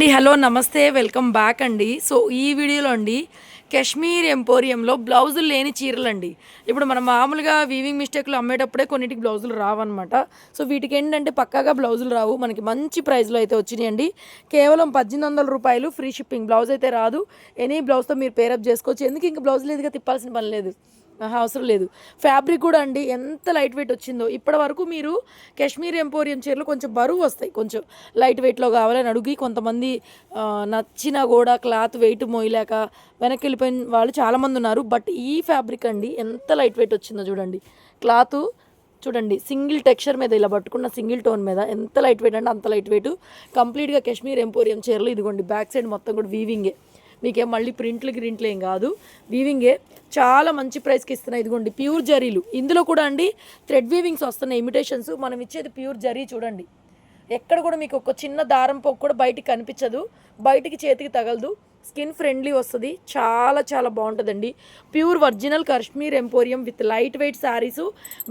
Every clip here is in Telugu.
అండి హలో నమస్తే వెల్కమ్ బ్యాక్ అండి. సో ఈ వీడియోలో అండి కాశ్మీర్ ఎంపోరియంలో బ్లౌజులు లేని చీరలు అండి ఇప్పుడు మనం మామూలుగా వీవింగ్ మిస్టేక్లు అమ్మేటప్పుడే కొన్నిటికి బ్లౌజులు రావన్నమాట. సో వీటికి ఏంటంటే పక్కాగా బ్లౌజులు రావు. మనకి మంచి ప్రైస్లో అయితే వచ్చినాయండి. కేవలం పద్దెనిమిది వందల రూపాయలు ఫ్రీ షిప్పింగ్ బ్లౌజ్ అయితే రాదు. ఎనీ బ్లౌజ్తో మీరు పేరప్ చేసుకోవచ్చు. ఎందుకు ఇంకా బ్లౌజ్ లేదుగా తిప్పాల్సిన పని లేదు. అవసరం లేదు. ఫ్యాబ్రిక్ కూడా అండి ఎంత లైట్ వెయిట్ వచ్చిందో. ఇప్పటి వరకు మీరు కాశ్మీర్ ఎంపోరియం చీరలు కొంచెం బరువు వస్తాయి. కొంచెం లైట్ వెయిట్లో కావాలని అడిగి కొంతమంది నచ్చిన నచ్చినా కూడా క్లాత్ వెయిట్ మోయలేక వెనక్కి వెళ్ళిపోయిన వాళ్ళు చాలామంది ఉన్నారు. బట్ ఈ ఫ్యాబ్రిక్ అండి ఎంత లైట్ వెయిట్ వచ్చిందో చూడండి. క్లాత్ చూడండి సింగిల్ టెక్స్చర్ మీద ఇలా పట్టుకున్న సింగిల్ టోన్ మీద ఎంత లైట్ వెయిట్ అంటే అంత లైట్ వెయిట్. కంప్లీట్గా కాశ్మీర్ ఎంపోరియం చీరలు ఇదిగోండి బ్యాక్ సైడ్ మొత్తం కూడా వీవింగే మీకేం మళ్ళీ ప్రింట్లు గ్రింట్లు ఏం కాదు. వీవింగే చాలా మంచి ప్రైస్కి ఇస్తున్నాయి. ఇదిగోండి ప్యూర్ జరీలు. ఇందులో కూడా అండి థ్రెడ్ వీవింగ్స్ వస్తున్నాయి ఇమిటేషన్స్ మనం ఇచ్చేది ప్యూర్ జరీ చూడండి. ఎక్కడ కూడా మీకు ఒక చిన్న దారం పోకు కూడా బయటికి కనిపించదు. బయటికి చేతికి తగలదు. స్కిన్ ఫ్రెండ్లీ వస్తుంది. చాలా చాలా బాగుంటుందండి. Pure original Kashmir emporium with light weight saris.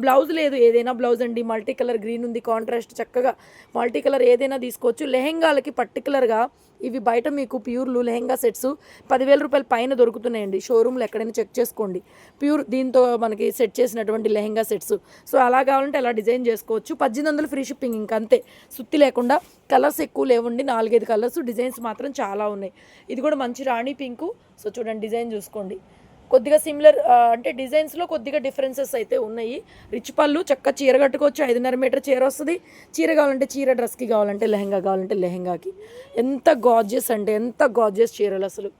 Blouse లేదు ఏదైనా బ్లౌజ్ అండి. మల్టీ కలర్ గ్రీన్ ఉంది కాంట్రాస్ట్ చక్కగా మల్టీ కలర్ ఏదైనా తీసుకోవచ్చు. లెహెంగాలకి పర్టికులర్గా ఇవి బయట మీకు ప్యూర్లు లెహెంగా సెట్స్ పదివేల రూపాయల పైన దొరుకుతున్నాయండి. షోరూమ్లో ఎక్కడైనా చెక్ చేసుకోండి. ప్యూర్ దీంతో మనకి సెట్ చేసినటువంటి లెహెంగా సెట్స్. సో అలా కావాలంటే అలా డిజైన్ చేసుకోవచ్చు. పద్దెనిమిది వందలు ఫ్రీ షిప్పింగ్ ఇంకంతే సుత్తి లేకుండా కలర్స్ ఎక్కువ లేవండి. నాలుగైదు కలర్స్ డిజైన్స్ మాత్రం చాలా ఉన్నాయి. ఇది కూడా మంచి రాణి పింకు. సో చూడండి డిజైన్ చూసుకోండి. కొద్దిగా సిమిలర్ అంటే డిజైన్స్లో కొద్దిగా డిఫరెన్సెస్ అయితే ఉన్నాయి. రిచ్ పళ్ళు చక్క చీర కట్టుకోవచ్చు. ఐదున్నర మీటర్ చీర వస్తుంది. చీర కావాలంటే చీర డ్రెస్కి కావాలంటే లెహంగా కావాలంటే లెహెంగాకి. ఎంత గాజియస్ అంటే ఎంత గాజియస్ చీరలు అసలు.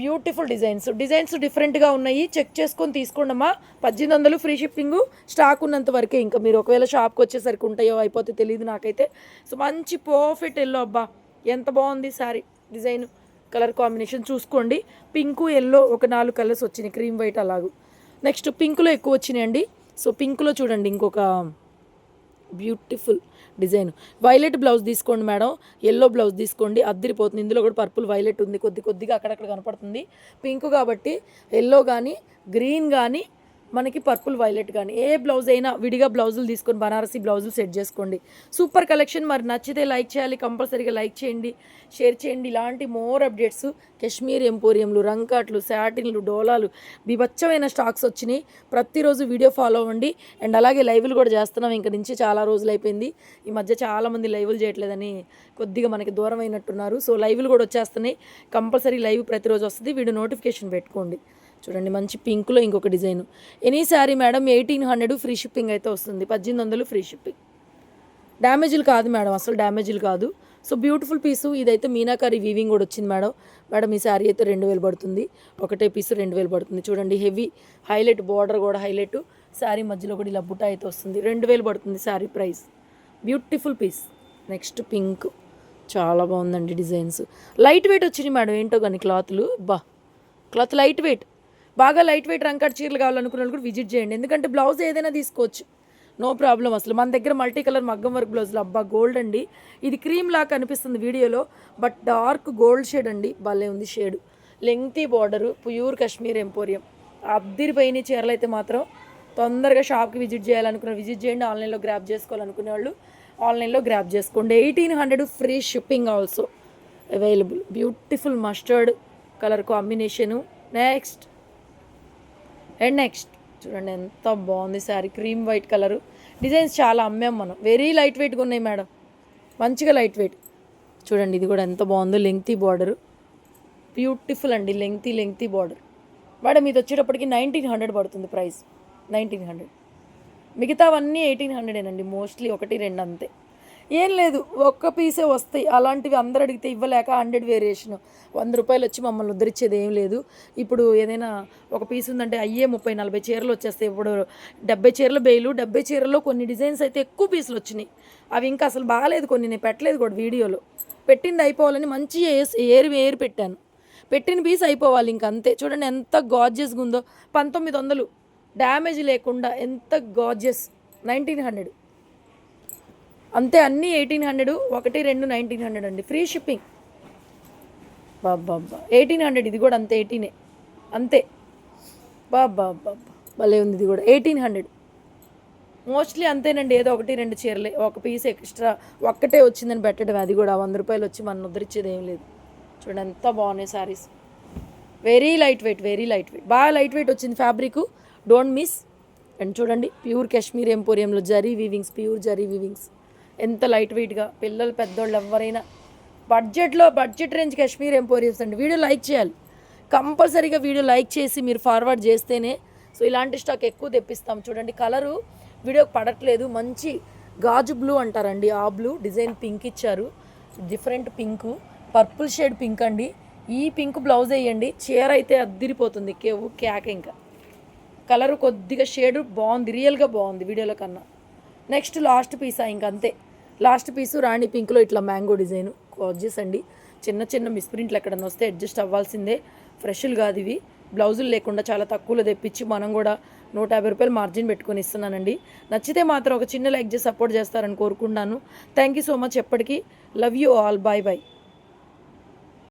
బ్యూటిఫుల్ డిజైన్స్ డిజైన్స్ డిఫరెంట్గా ఉన్నాయి. చెక్ చేసుకొని తీసుకోండమ్మా పద్దెనిమిది వందలు ఫ్రీ షిప్పింగ్ స్టాక్ ఉన్నంత వరకే ఇంకా మీరు ఒకవేళ షాప్కి వచ్చేసరికి ఉంటాయో అయిపోతే తెలియదు నాకైతే. సో మంచి పర్ఫెక్ట్ ఎల్లో అబ్బా. ఎంత బాగుంది సారీ డిజైన్ కలర్ కాంబినేషన్ చూసుకోండి. పింకు ఎల్లో ఒక నాలుగు కలర్స్ వచ్చినాయి. క్రీమ్ వైట్ అలాగూ. నెక్స్ట్ పింక్లో ఎక్కువ వచ్చినాయండి. సో పింక్లో చూడండి ఇంకొక బ్యూటిఫుల్ డిజైన్. వైలెట్ బ్లౌజ్ తీసుకోండి మేడం. ఎల్లో బ్లౌజ్ తీసుకోండి. అద్దరిపోతుంది. ఇందులో కూడా పర్పుల్ వైలెట్ ఉంది. కొద్ది కొద్దిగా అక్కడక్కడ కనపడుతుంది. పింక్ కాబట్టి ఎల్లో కానీ గ్రీన్ కానీ మనకి పర్పుల్ వైలెట్ కానీ ఏ బ్లౌజ్ అయినా విడిగా బ్లౌజులు తీసుకొని బనారసి బ్లౌజులు సెట్ చేసుకోండి. Super collection. మరి నచ్చితే లైక్ చేయాలి కంపల్సరీగా లైక్ చేయండి షేర్ చేయండి. ఇలాంటి మోర్ అప్డేట్స్ కశ్మీర్ ఎంపోరియంలు రంకాట్లు శాటిన్లు డోలాలు బీభత్సమైన స్టాక్స్ వచ్చినాయి. ప్రతిరోజు వీడియో ఫాలో అవ్వండి. అండ్ అలాగే లైవ్లు కూడా చేస్తున్నాం. ఇంక నుంచి చాలా రోజులు అయిపోయింది. ఈ మధ్య చాలామంది లైవ్లు చేయట్లేదని కొద్దిగా మనకి దూరం అయినట్టున్నారు. సో లైవ్లు కూడా వచ్చేస్తున్నాయి. కంపల్సరీ లైవ్ ప్రతిరోజు వస్తుంది. వీడియో నోటిఫికేషన్ పెట్టుకోండి. చూడండి మంచి పింక్లో ఇంకొక design. Any sari madam eighteen hundred free shipping అయితే వస్తుంది. పద్దెనిమిది వందలు ఫ్రీ షిప్పింగ్. డ్యామేజ్లు కాదు మేడం అసలు డ్యామేజ్లు కాదు. So beautiful piece. ఇదైతే మీనాకారి వీవింగ్ కూడా వచ్చింది మేడం. మేడం ఈ శారీ అయితే రెండు వేలు పడుతుంది. ఒకటే పీసు రెండు వేలు పడుతుంది. చూడండి హెవీ హైలైట్ బార్డర్ కూడా హైలైట్. శారీ మధ్యలో కూడా ఇలా బుట్ట అయితే వస్తుంది. రెండు వేలు పడుతుంది sari price. Beautiful piece. Next pink. చాలా బాగుందండి డిజైన్స్. లైట్ వెయిట్ వచ్చినాయి మేడం ఏంటో కానీ క్లాత్లు. బా క్లాత్ లైట్ వెయిట్. బాగా లైట్ వెయిట్ రంకట్ చీరలు కావాలనుకున్న వాళ్ళు కూడా విజిట్ చేయండి. ఎందుకంటే బ్లౌజ్ ఏదైనా తీసుకోవచ్చు. నో ప్రాబ్లం అసలు. మన దగ్గర మల్టీ కలర్ మగ్గం వర్క్ బ్లౌజులు అబ్బా గోల్డ్ అండి. ఇది క్రీమ్ లాగా కనిపిస్తుంది వీడియోలో బట్ డార్క్ గోల్డ్ షేడ్ అండి. భలే ఉంది shade. Lengthy border pure Kashmir emporium. అద్దరిపోయిన చీరలు అయితే మాత్రం తొందరగా షాప్కి విజిట్ చేయాలనుకున్న విజిట్ చేయండి. ఆన్లైన్లో గ్రాప్ చేసుకోవాలనుకునే వాళ్ళు ఆన్లైన్లో గ్రాప్ చేసుకోండి. Eighteen hundred free shipping also available. Beautiful mustard colour combination. Next and next చూడండి ఎంత బాగుంది sari cream white colour designs చాలా అమ్మాం మనం. వెరీ లైట్ వెయిట్గా ఉన్నాయి మేడం. మంచిగా లైట్ వెయిట్ చూడండి ఇది కూడా ఎంత బాగుందో లెంగ్తీ బార్డరు బ్యూటిఫుల్ అండి లెంగ్తీ లెంగ్తీ బార్డర్ మేడం ఇది వచ్చేటప్పటికి నైన్టీన్ హండ్రెడ్ పడుతుంది ప్రైస్ నైన్టీన్ హండ్రెడ్ మిగతావన్నీ ఎయిటీన్ హండ్రెడేనండి మోస్ట్లీ ఒకటి రెండు అంతే. ఏం లేదు ఒక్క పీసే వస్తాయి. అలాంటివి అందరు అడిగితే ఇవ్వలేక హండ్రెడ్ వేరియేషన్. వంద రూపాయలు వచ్చి మమ్మల్ని ఉద్ధరించేది ఏం లేదు. ఇప్పుడు ఏదైనా ఒక పీస్ ఉందంటే అయ్యే ముప్పై నలభై చీరలు వచ్చేస్తాయి ఇప్పుడు డెబ్బై చీరలు బెయిలు డెబ్బై చీరల్లో కొన్ని డిజైన్స్ అయితే ఎక్కువ పీసులు వచ్చినాయి. అవి ఇంకా అసలు బాగాలేదు కొన్ని నేను పెట్టలేదు కూడా వీడియోలో. పెట్టింది అయిపోవాలని మంచి ఏరు ఏరు పెట్టాను. పెట్టిన పీస్ అయిపోవాలి ఇంక అంతే. చూడండి ఎంత గాజియస్గా ఉందో. పంతొమ్మిది వందలు. డ్యామేజ్ లేకుండా ఎంత గాజియస్ నైన్టీన్ హండ్రెడ్ అంతే అన్నీ ఎయిటీన్ హండ్రెడ్ ఒకటి రెండు నైన్టీన్ హండ్రెడ్ అండి. ఫ్రీ షిప్పింగ్ బాబ్బా ఎయిటీన్ హండ్రెడ్ ఇది కూడా అంతే ఎయిటీనే అంతే. బాబ్బా భలే ఉంది ఇది కూడా. ఎయిటీన్ హండ్రెడ్ మోస్ట్లీ అంతేనండి ఏదో ఒకటి రెండు చీరలే. ఒక పీస్ ఎక్స్ట్రా ఒక్కటే వచ్చిందని పెట్టడం. అది కూడా వంద రూపాయలు వచ్చి మన ఉద్ధరించేది ఏం లేదు. చూడండి ఎంత బాగున్నాయి saris very light weight very light weight బాగా లైట్ వెయిట్ వచ్చింది ఫ్యాబ్రిక్ డోంట్ మిస్ అండ్ చూడండి pure Kashmir ఎంపోరియంలో zari weavings pure zari weavings ఎంత లైట్ వెయిట్గా పిల్లలు పెద్దోళ్ళు ఎవరైనా. బడ్జెట్లో బడ్జెట్ రేంజ్ కాశ్మీర్ ఎంపోరియమ్స్ అండి. వీడియో లైక్ చేయాలి. కంపల్సరీగా వీడియో లైక్ చేసి మీరు ఫార్వర్డ్ చేస్తేనే సో ఇలాంటి స్టాక్ ఎక్కువ తెప్పిస్తాం. చూడండి కలరు వీడియోకి పడట్లేదు. మంచి గాజు బ్లూ అంటారండి. ఆ బ్లూ డిజైన్ పింక్ ఇచ్చారు. Different pink purple shade pink అండి. ఈ పింక్ బ్లౌజ్ వేయండి చీర అయితే అద్దిరిపోతుంది. కేవు క్యాక్ ఇంకా. కలర్ కొద్దిగా షేడ్ బాగుంది. రియల్గా బాగుంది వీడియోలో కన్నా. నెక్స్ట్ లాస్ట్ పీసా ఇంకంతే లాస్ట్ పీసు రాణి పింక్లో ఇట్లా మ్యాంగో డిజైన్ గార్జియస్ అండి. చిన్న చిన్న మిస్ప్రింట్లు ఎక్కడన్నా వస్తే అడ్జస్ట్ అవ్వాల్సిందే. ఫ్రెష్లు కాదు ఇవి. బ్లౌజులు లేకుండా చాలా తక్కువలో తెప్పించి మనం కూడా నూట యాభై రూపాయలు మార్జిన్ పెట్టుకొని ఇస్తున్నానండి. నచ్చితే మాత్రం ఒక చిన్న లైక్ చేసి సపోర్ట్ చేస్తారని కోరుకుంటున్నాను. థ్యాంక్ యూ సో మచ్ ఎప్పటికీ. Love you all bye bye